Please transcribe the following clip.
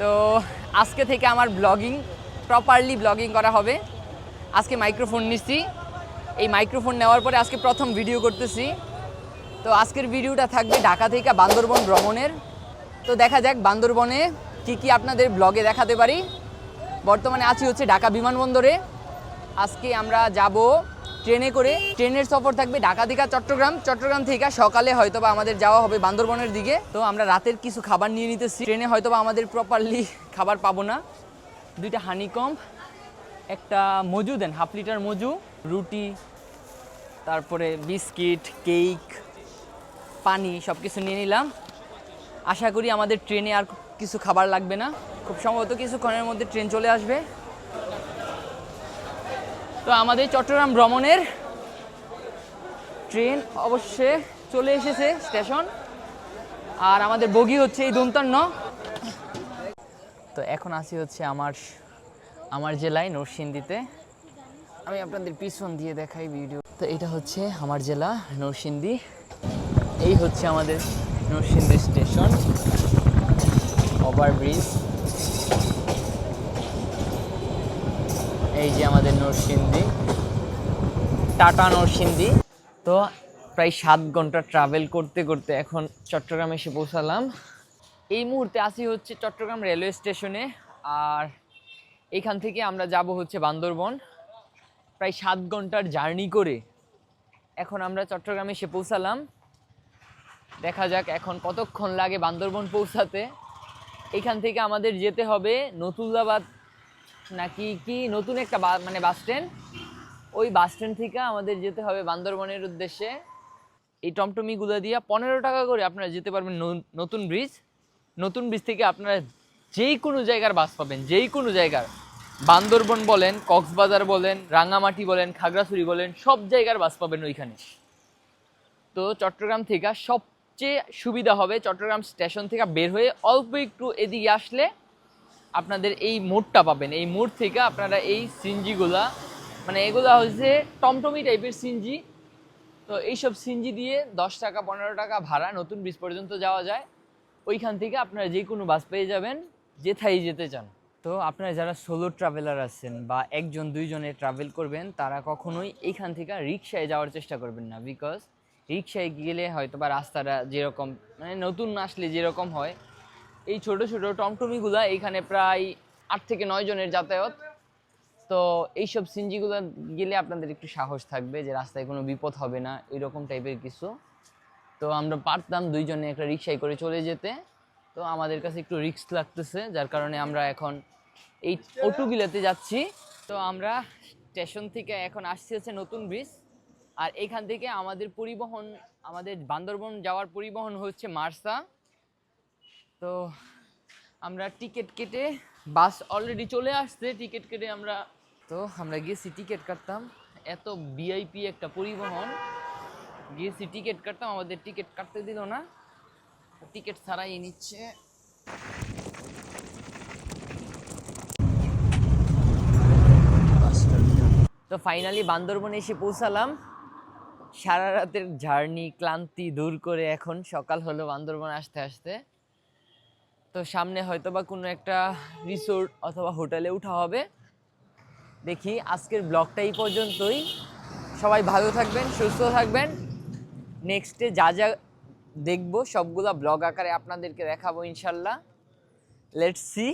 তো আজকে থেকে আমার ব্লগিং প্রপারলি ব্লগিং করা হবে। আজকে মাইক্রোফোন নিচ্ছি এই মাইক্রোফোন নেওয়ার পরে আজকে প্রথম ভিডিও করতেছি। তো আজকের ভিডিওটা থাকবে ঢাকা থেকে বান্দরবন ভ্রমণের। তো দেখা যাক বান্দরবনে কি কি আপনাদের ব্লগে দেখাতে পারি। বর্তমানে আছি হচ্ছে ঢাকা বিমানবন্দরে। আজকে আমরা যাব ট্রেনে করে, ট্রেনের সফর থাকবে ঢাকা থেকে চট্টগ্রাম। চট্টগ্রাম থেকে সকালে হয়তোবা আমাদের যাওয়া হবে বান্দরবনের দিকে। তো আমরা রাতের কিছু খাবার নিয়ে নিতেছি। ট্রেনে হয়তোবা আমাদের প্রপারলি খাবার পাবো না। দুইটা হানিকম একটা মজু দেন হাফ লিটার মজু, রুটি, তারপরে বিস্কিট কেক পানি সব কিছু নিয়ে নিলাম। আশা করি আমাদের ট্রেনে আর কিছু খাবার লাগবে না। খুব সম্ভবত কিছুক্ষণের মধ্যে ট্রেন চলে আসবে। তো আমাদের চট্টগ্রাম ভ্রমণের ট্রেন অবশ্যই চলে এসেছে স্টেশন। আর আমাদের বগি হচ্ছে এই দন্তান্ন তো এখন আসি হচ্ছে আমার আমার জেলায় নরসিংদীতে। আমি আপনাদের পিছন দিয়ে দেখাই ভিডিও তো এটা হচ্ছে আমার জেলা নরসিংদী। এই হচ্ছে আমাদের নরসিংদী স্টেশন। ওভারব্রিজ এই যে আমাদের নরসিংদী, টাটা নরসিংদী। তো প্রায় সাত ঘণ্টা ট্রাভেল করতে করতে এখন চট্টগ্রামে এসে পৌঁছালাম। এই মুহূর্তে আসি হচ্ছে চট্টগ্রাম রেলওয়ে স্টেশনে আর এখান থেকে আমরা যাব হচ্ছে বান্দরবন। প্রায় সাত ঘণ্টার জার্নি করে এখন আমরা চট্টগ্রামে এসে পৌঁছালাম। দেখা যাক এখন কতক্ষণ লাগে বান্দরবন পৌঁছাতে। এখান থেকে আমাদের যেতে হবে নতুল্লাবাদ নাকি কি নতুন একটা মানে বাস স্ট্যান্ড? ওই বাস স্ট্যান্ড থেকে আমাদের যেতে হবে বান্দরবনের উদ্দেশ্যে। এই টমটমিগুলো দিয়ে পনেরো টাকা করে আপনারা যেতে পারবেন নতুন ব্রিজ। নতুন ব্রিজ থেকে আপনারা যেই কোনো জায়গার বাস পাবেন, যেই কোনো জায়গার। বান্দরবন বলেন, কক্সবাজার বলেন, রাঙামাটি বলেন, খাগড়াছড়ি বলেন, সব জায়গার বাস পাবেন ওইখানে। তো চট্টগ্রাম থেকে সবচেয়ে সুবিধা হবে, চট্টগ্রাম স্টেশন থেকে বের হয়ে অল্প একটু এদিকে আসলে আপনাদের এই মোড়টা পাবেন। এই মোড় থেকে আপনারা এই সিনজিগুলা মানে এগুলা হচ্ছে টমটমি টাইপের সিনজি তো এইসব সিনজি দিয়ে দশ টাকা, পনেরো টাকা ভাড়া নতুন ব্রিজ পর্যন্ত যাওয়া যায়। ওইখান থেকে আপনারা যে কোনো বাস পেয়ে যাবেন, যেথায় যেতে চান। তো আপনারা যারা সোলো ট্রাভেলার আছেন বা একজন, দুইজনে ট্রাভেল করবেন, তারা কখনোই এইখান থেকে রিক্সায় যাওয়ার চেষ্টা করবেন না। বিকজ রিক্সায় গেলে হয়তো বা রাস্তাটা যেরকম মানে নতুন আসলে যেরকম হয় এই ছোট ছোট টমটমিগুলা এখানে প্রায় আট থেকে নয় জনের যাতায়াত। তো এইসব সিনজিগুলো গেলে আপনাদের একটু সাহস থাকবে যে রাস্তায় কোনো বিপদ হবে না, এরকম টাইপের কিছু। তো আমরা পারতাম দুইজনে একটা রিক্সায় করে চলে যেতে। তো আমাদের কাছে একটু রিস্ক লাগতেছে, যার কারণে আমরা এখন এই অটোগুলোতে যাচ্ছি। তো আমরা স্টেশন থেকে এখন আসছি হচ্ছে নতুন ব্রিজ। আর এখান থেকে আমাদের পরিবহন, আমাদের বান্দরবন যাওয়ার পরিবহন হচ্ছে মার্সা। তো আমরা টিকিট কেটে বাস অলরেডি চলে আসছে, টিকিট কেটে আমরা, তো আমরা গেছি টিকিট কাটতাম। এত ভিআইপি একটা পরিবহন। গিয়েছি টিকিট কাটতাম, আমাদের টিকিট কাটতে দিল না। টিকিট ছাড়াই নিচ্ছে। তো ফাইনালি বান্দরবনে এসে পৌঁছালাম। সারা রাতের জার্নি ক্লান্তি দূর করে এখন সকাল হলো বান্দরবন আসতে আসতে। তো সামনে হয়তো বা কোনো একটা রিসোর্ট অথবা হোটেলে উঠা হবে। দেখি আজকের ব্লগটা এই পর্যন্তই। সবাই ভালো থাকবেন, সুস্থ থাকবেন। নেক্সটে যা যা দেখব, সবগুলো ব্লগ আকারে আপনাদেরকে দেখাবো ইনশাল্লাহ। Let's see